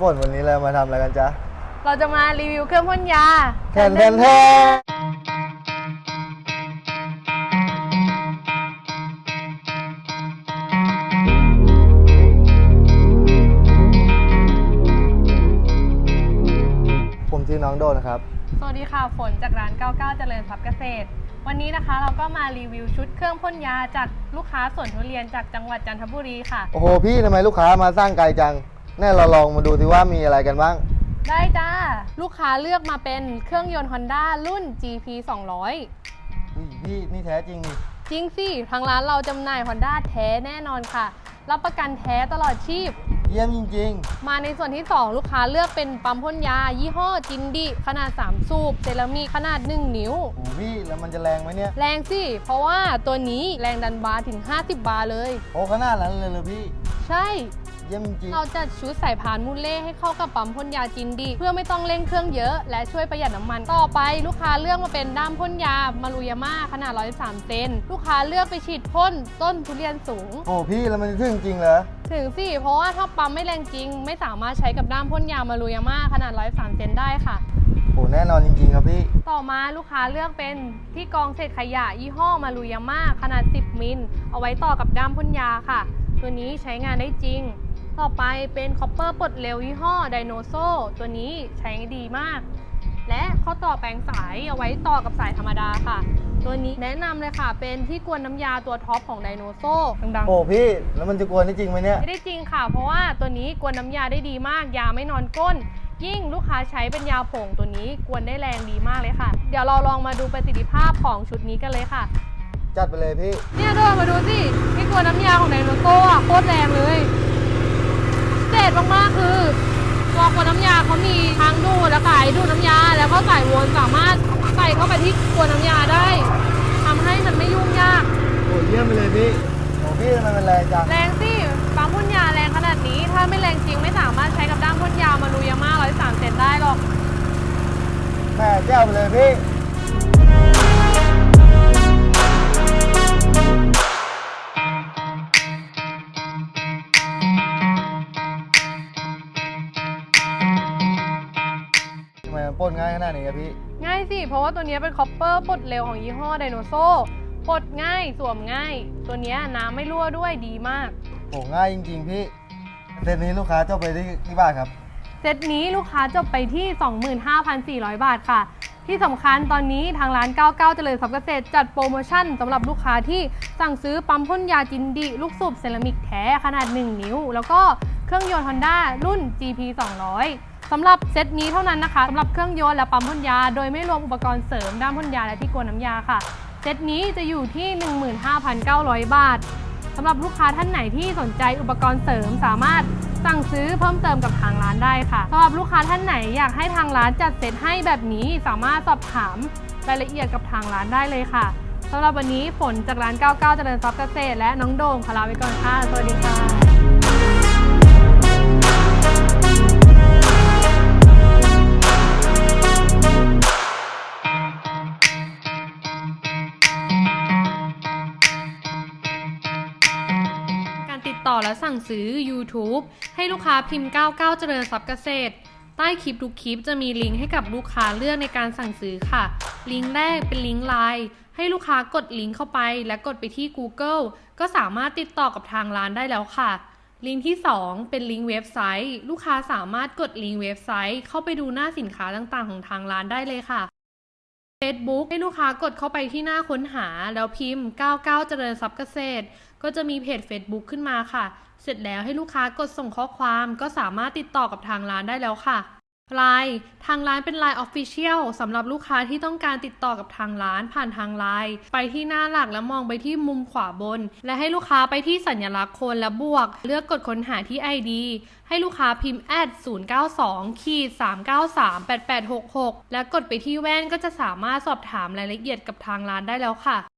ฝนวันนี้เรามาทำอะไรกันจ๊ะ เราจะมารีวิวเครื่องพ่นยาแทนแทนแทนผมชื่อน้องโดนะครับ สวัสดีค่ะฝนจากร้าน 99 เจริญทรัพย์เกษตร วันนี้นะคะเราก็มารีวิวชุดเครื่องพ่นยาจากลูกค้าสวนทุเรียนจากจังหวัดจันทบุรีค่ะ โอ้โหพี่ทำไมลูกค้ามาสร้างไกลจัง แน่เราลองมาดูสิว่ามีอะไรกันบ้าง ได้จ้า ลูกค้าเลือกมาเป็นเครื่องยนต์ Honda รุ่น GP 200อุ๊ยพี่นี่แท้จริงนี่จริงสิ ทางร้านเราจำหน่าย Honda แท้แน่นอนค่ะ รับประกันแท้ตลอดชีพ เยี่ยมจริงมาในส่วนที่ 2 ลูกค้าเลือกเป็นปั๊มพ่นยา ยี่ห้อจินดิขนาด 3 สูบเซรามิกขนาด 1 นิ้ว ๆโอ้โหพี่แล้วมันจะแรงไหมเนี่ย แรงสิ เพราะว่าตัวนี้แรงดันบาร์ถึง 50 บาร์เลย โอ้ขนาดนั้นเลยเลยพี่ ใช่เยี่ยมจริง เราจัดชุดสายพานมูลเล่ให้เข้ากับปั๊มพ่นยาจินดี เพื่อไม่ต้องเร่งเครื่องเยอะ และช่วยประหยัดน้ำมัน ต่อไปลูกค้าเลือกมาเป็นด้ามพ่นยามารุยาม่าขนาด103เซน ลูกค้าเลือกไปฉีดพ่นต้นทุเรียนสูง โอ้พี่แล้วมันจะถึงจริงเหรอ ถึงสิ เพราะว่าถ้าปั๊มไม่แรงจริง ไม่สามารถใช้กับด้ามพ่นยามารุยาม่าขนาด103เซนได้ค่ะ โอ้แน่นอนจริงๆครับพี่ ต่อมาลูกค้าเลือกเป็นที่กรองเศษขยะยี่ห้อมารุยาม่าขนาด 10 มิล เอาไว้ต่อกับด้ามพ่นยาค่ะ ตัวนี้ใช้งานได้จริง ต่อไปเป็นคอปเปอร์ปลดเร็วยี่ห้อไดโนโซตัวนี้ใช้ดีมาก และข้อต่อแปลงสายเอาไว้ต่อกับสายธรรมดาค่ะ ตัวนี้แนะนำเลยค่ะ เป็นที่กวนน้ำยาตัวท็อปของไดโนโซดังๆโอ้พี่ แล้วมันจะกวนได้จริงไหมเนี่ยไม่ได้จริงค่ะ เพราะว่าตัวนี้กวนน้ำยาได้ดีมาก ยาไม่นอนก้น ยิ่งลูกค้าใช้เป็นยาผงตัวนี้กวนได้แรงดีมากเลยค่ะ เดี๋ยวเราลองมาดูประสิทธิภาพของชุดนี้กันเลยค่ะ จัดไปเลยพี่ เนี่ยเดินมาดูสิที่กวนน้ำยาของไดโนโซ่อะโคตรแรงเลย เด็ดมากๆคือตัวกวนน้ำยาเขามีทางดูดและสายดูดน้ำยา แล้วก็สายวนสามารถใส่เข้าไปที่กวนน้ำยาได้ทำให้มันไม่ยุ่งยาก โอ้เยี่ยมไปเลยพี่โอ้พี่ทำไมมันแรงจังแรงสิปั๊มพ่นยาแรงขนาดนี้ ถ้าไม่แรงจริงไม่สามารถใช้กับด้ามพ่นยามารูยาม่า103เซนได้หรอก แม่แก้วไปเลยพี่ มมันปล้นง่ายขนาดนี้ครับพี่ ง่ายสิ เพราะว่าตัวนี้เป็นคอปเปอร์ปลดเร็วของยี่ห้อไดโนโซปลดง่ายสวมง่าย ตัวนี้น้ำไม่รั่วด้วยดีมากโอ้ง่ายจริง ๆ พี่เซตนี้ลูกค้าเจ้าไปที่ที่บ้านครับ เซตนี้ลูกค้าจบไปที่ 25,400 บาทค่ะ ที่สำคัญตอนนี้ทางร้าน 99 เจริญทรัพย์เกษตรจัดโปรโมชั่นสำหรับลูกค้าที่สั่งซื้อปั๊มพ่นยาจินดิ ลูกสูบเซรามิกแท้ขนาด 1 นิ้ว แล้วก็เครื่องยนต์ Honda รุ่น GP 200 สำหรับเซตนี้เท่านั้นนะคะสำหรับเครื่องยนต์และปั๊มพ่นยา โดยไม่รวมอุปกรณ์เสริมด้ามพ่นยาและที่กวนน้ำยาค่ะ เซตนี้จะอยู่ที่ 15,900 บาทสำหรับลูกค้าท่านไหนที่สนใจอุปกรณ์เสริมสามารถสั่งซื้อเพิ่มเติมกับทางร้านได้ค่ะสำหรับลูกค้าท่านไหนอยากให้ทางร้านจัดเซตให้แบบนี้สามารถสอบถามรายละเอียดกับทางร้านได้เลยค่ะสำหรับวันนี้ฝนจากร้าน 99 เจริญทรัพย์เกษตรและน้องโดมขอลาไปก่อนค่ะ สวัสดีค่ะ ต่อและสั่งซื้อ YouTube ให้ลูกค้าพิมพ์ 99 เจริญทรัพย์เกษตร ใต้คลิปทุกคลิปจะมีลิงก์ให้กับลูกค้าเลือกในการสั่งซื้อค่ะ ลิงก์แรกเป็นลิงก์ไลน์ให้ลูกค้ากดลิงก์เข้าไป และกดไปที่ Google ก็สามารถติดต่อกับทางร้านได้แล้วค่ะ ลิงก์ที่ 2 เป็นลิงก์เว็บไซต์ ลูกค้าสามารถกดลิงก์เว็บไซต์ เข้าไปดูหน้าสินค้าต่างๆ ของทางร้านได้เลยค่ะ Facebook ให้ลูกค้ากดเข้าไปที่หน้าค้นหา แล้วพิมพ์ 99 เจริญทรัพย์เกษตร ก็จะมีเพจ Facebook ขึ้นมาค่ะ เสร็จแล้วให้ลูกค้ากดส่งข้อความก็สามารถติดต่อกับทางร้านได้แล้วค่ะ ลน์ทางร้านเป็น Line Official สำหรับลูกค้าที่ต้องการติดต่อกับทางร้านผ่านทางไลน์ไปที่หน้าหลักแล้วมองไปที่มุมขวาบน และให้ลูกค้าไปที่สัญลักษณ์คนและบวก เลือกกดค้นหาที่ ID ให้ลูกค้าพิมพ์แอด092ขีด393 8866 และกดไปที่แว่นก็จะสามารถสอบถามรายละเอียดกับทางร้านได้แล้วค่ะ